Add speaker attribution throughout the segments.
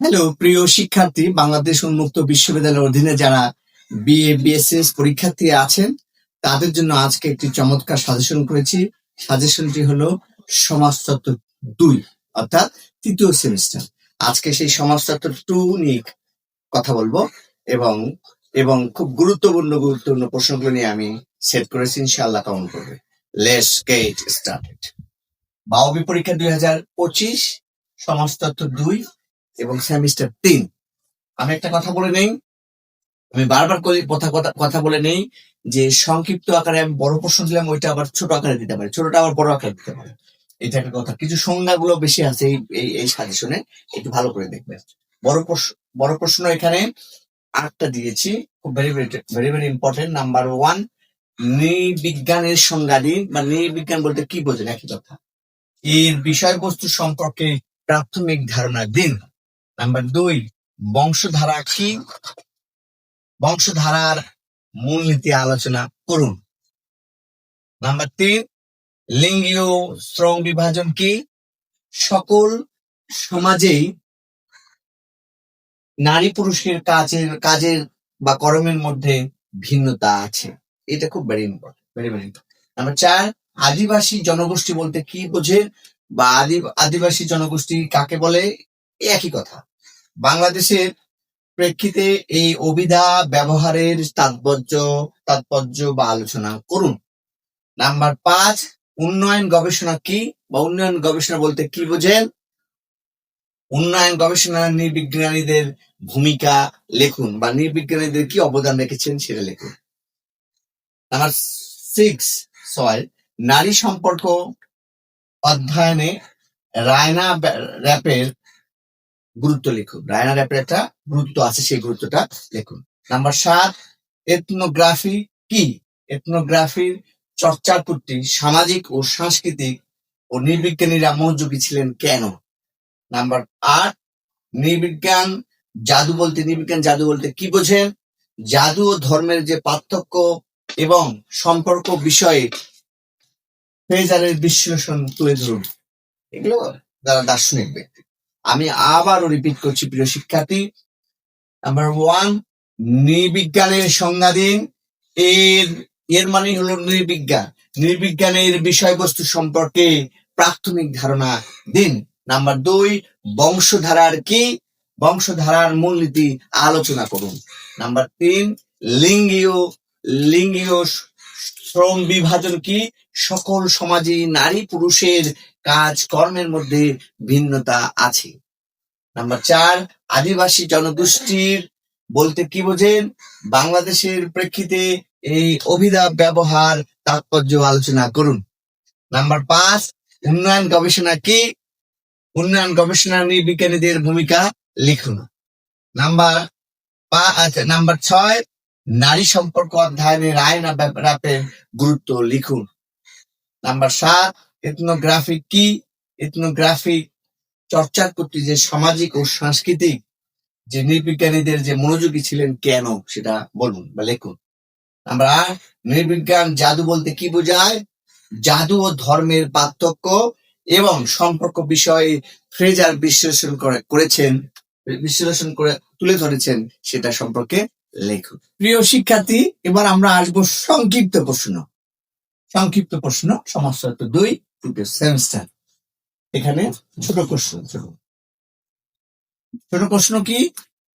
Speaker 1: Hello, প্রিয় শিক্ষার্থী, বাংলাদেশ উন্মুক্ত বিশ্ববিদ্যালয়ের অধীনে যারা বিএ বিএসএস পরীক্ষার্থী আছেন, তাদের জন্য আজকে একটি চমৎকার সাজেশন করেছি। সাজেশনটি হলো সমাজতত্ত্ব দুই, অর্থাৎ তৃতীয় সেমিস্টার আজকে সেই সমাজতত্ত্ব টু নিয়ে কথা বলব এবং এবং খুব গুরুত্বপূর্ণ গুরুত্বপূর্ণ প্রশ্নগুলো নিয়ে আমি সেট করেছি, ইনশাআল্লাহ কাউন্ট করবে। লেটস গেট স্টার্টেড বাওবি পরীক্ষা দুই হাজার পঁচিশ সমাজতত্ত্ব দুই। এবং সেমিস্টার তিন আমি একটা কথা বলে নেই। আমি বারবার কথা কথা বলে নেই যে সংক্ষিপ্ত আকারে আমি বড় প্রশ্ন দিলাম, ওইটা আবার ছোট আকারে দিতে পারি। ছোটটা আবার বড় আকারে দিতে পারি। এটা একটা কথা। কিছু সংজ্ঞাগুলো বেশি আছে এই এই এই সাজেশনে একটু ভালো করে দেখবেন। বড় প্রশ্ন বড় প্রশ্ন এখানে আটটা দিয়েছি। খুব very very very very important number one নৃবিজ্ঞানের সংজ্ঞা দিন। বা নৃবিজ্ঞান বলতে কি বোঝেন? একই কথা। এর বিষয়বস্তু সম্পর্কে প্রাথমিক ধারণা দিন। নাম্বার দুই, বংশধারা কি? বংশধারার মূলনীতি আলোচনা করুন। নাম্বার তিন, লিঙ্গীয় শ্রম বিভাজন কি? সকল সমাজেই নারী পুরুষের কাজের কাজের বা কর্মের মধ্যে ভিন্নতা আছে। এটা খুব very important very very number চার, আদিবাসী জনগোষ্ঠী বলতে কি বোঝে? বা আদি- আদিবাসী জনগোষ্ঠী কাকে বলে? একই কথা। বাংলাদেশের প্রেক্ষিতে এই অভিধা ব্যবহারের তাৎপর্য তাৎপর্য বা আলোচনা করুন। নাম্বার পাঁচ, উন্নয়ন গবেষণা কি বা উন্নয়ন গবেষণা বলতে কি বোঝেন? উন্নয়ন গবেষণা নির্বিজ্ঞানীদের ভূমিকা লেখুন বা নির্বিজ্ঞানীদের কি অবদান রেখেছেন সেটা লিখুন। নাম্বার সিক্স, ছয়, নারী সম্পর্ক অধ্যয়নে রায়না র্যাপের গুরুত্ব লিখুন। রায়না র্যাপের একটা গুরুত্ব আছে, সেই গুরুত্বটা লিখুন। নাম্বার সাত এথনোগ্রাফি কি? এথনোগ্রাফির চর্চার প্রতি সামাজিক ও সাংস্কৃতিক ও নির্বিজ্ঞানীরা মনোযোগী ছিলেন কেন? নাম্বার আট নির্বিজ্ঞান জাদু বলতে নির্বিজ্ঞান জাদু বলতে কি বোঝেন? জাদু ও ধর্মের যে পার্থক্য এবং সম্পর্ক বিষয়ে ফ্রেজারের বিশ্লেষণ তুলে ধরুন। এগুলো যারা দার্শনিক ব্যক্তি। আমি আবারও রিপিট করছি, প্রিয় শিক্ষার্থী। নাম্বার ওয়ান নির্বিজ্ঞানের সংজ্ঞা দিন এর এর মানে হলো নির্বিজ্ঞান নির্বিজ্ঞানের বিষয়বস্তু সম্পর্কে প্রাথমিক ধারণা দিন। নাম্বার দুই, বংশধারার কি? বংশধারার মূলনীতি আলোচনা করুন। নাম্বার তিন, লিঙ্গীয় লিঙ্গীয় শ্রম বিভাজন কি? সকল সমাজে নারী পুরুষের কাজ কর্মের মধ্যে ভিন্নতা আছে। নাম্বার চার, আদিবাসী জনগোষ্ঠীর বলতে কি বোঝেন? বাংলাদেশের প্রেক্ষিতে এই অভিধা ব্যবহার তাৎপর্য আলোচনা করুন। নাম্বার পাঁচ, উন্নয়ন গবেষণা কি? উন্নয়ন গবেষণা নিয়ে বিজ্ঞানীদের ভূমিকা লিখুন। নাম্বার পা- আচ্ছা নাম্বার ছয়, নারী সম্পর্ক অধ্যয়নে রায় না রাপের গুরুত্ব লিখুন। নাম্বার সাত এথনোগ্রাফি কি? এথনোগ্রাফি চর্চার প্রতি যে সামাজিক ও সাংস্কৃতিক যে নির্বিজ্ঞানীদের যে মনোযোগী ছিলেন কেন সেটা বলুন বা লিখুন। আট নির্বিজ্ঞান জাদু বলতে কি বোঝায়? জাদু ও ধর্মের পার্থক্য এবং সম্পর্ক বিষয়ে ফ্রেজার বিশ্লেষণ করে, করেছেন, বিশ্লেষণ করে তুলে ধরেছেন সেটা সম্পর্কে লেখুন। প্রিয় শিক্ষার্থী, এবার আমরা আসব সংক্ষিপ্ত প্রশ্ন। সংক্ষিপ্ত প্রশ্ন সমস্ত দুই সেমিস্টার এখানে ছোট প্রশ্ন ছোট প্রশ্ন কি?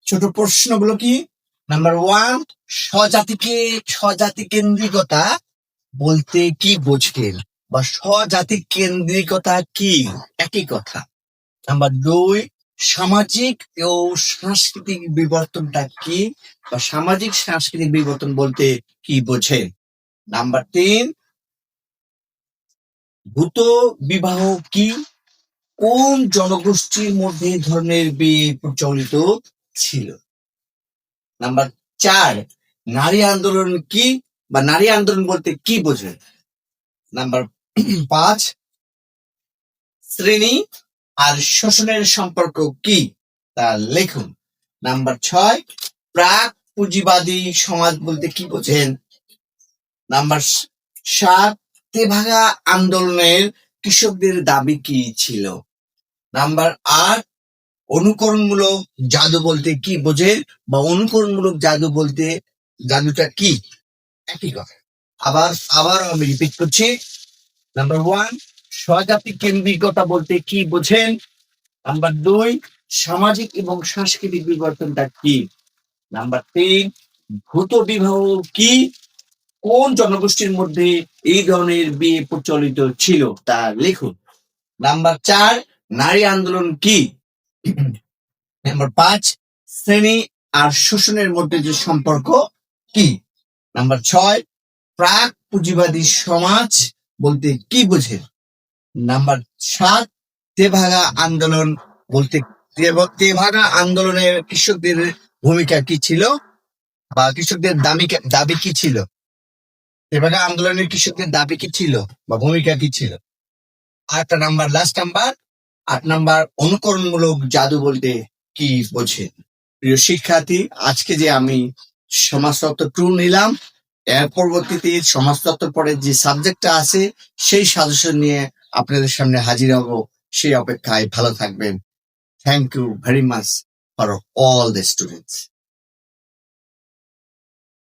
Speaker 1: ছোট প্রশ্নগুলো কি? নাম্বার ওয়ান স্বজাতিকে স্বজাতি কেন্দ্রিকতা বলতে কি বোঝেন? বা স্বজাতি কেন্দ্রিকতা কি? একই কথা। নাম্বার দুই, সামাজিক ও সাংস্কৃতিক বিবর্তনটা কি? বা সামাজিক সাংস্কৃতিক বিবর্তন বলতে কি বোঝেন? নাম্বার তিন ভূত বিবাহ কি? কোন জনগোষ্ঠীর মধ্যে এই ধরনের বিয়ে প্রচলিত ছিল? নাম্বার চার, নারী আন্দোলন কি বা নারী আন্দোলন বলতে কি বোঝেন নাম্বার পাঁচ, শ্রেণি আর শোষণের সম্পর্ক কি? তা লেখুন। নাম্বার ছয়, প্রাক পুঁজিবাদী সমাজ বলতে কি বোঝেন? নাম্বার সাত তেভাগা আন্দোলনের কৃষকদের দাবি কি ছিল? নাম্বার আট, অনুকরণমূলক জাদু বলতে কি বোঝে বা অনুকরণমূলক জাদু বলতে, জাদুটা কি? একই কথা। আবার আবার আমি রিপিট করছি। নাম্বার ওয়ান স্বজাতি কেন্দ্রিকতা বলতে কি বোঝেন? নাম্বার দুই, সামাজিক এবং সাংস্কৃতিক বিবর্তনটা কি? নাম্বার তিন, ভূত বিবাহ কি? কোন জনগোষ্ঠীর মধ্যে এই ধরনের বিয়ে প্রচলিত ছিল তা লিখুন। নাম্বার চার, নারী আন্দোলন কি? নাম্বার পাঁচ, শ্রেণি আর শোষণের মধ্যে যে সম্পর্ক কি? নাম্বার ছয়, প্রাক পুঁজিবাদী সমাজ বলতে কি বোঝে? নাম্বার সাত, তেভাগা আন্দোলন বলতে তেভ- তেভাগা আন্দোলনের কৃষকদের ভূমিকা কি ছিল? বা কৃষকদের দাবি দাবি কি ছিল? তেভাগা আন্দোলনের কৃষকদের দাবি কি ছিল বা ভূমিকা কি ছিল? আটটা নাম্বার লাস্ট নাম্বার আট নাম্বার অনুকরণমূলক জাদু বলতে কি বোঝে প্রিয় শিক্ষার্থী, আজকে যে আমি সমাজতত্ত্ব টু নিলাম, এর পরবর্তীতে সমাজতত্ত্ব পরে যে সাবজেক্টটা আছে, সেই সাজেশন নিয়ে আপনাদের সামনে হাজির হব। সেই অপেক্ষায় ভালো থাকবেন। Thank you very much for all the students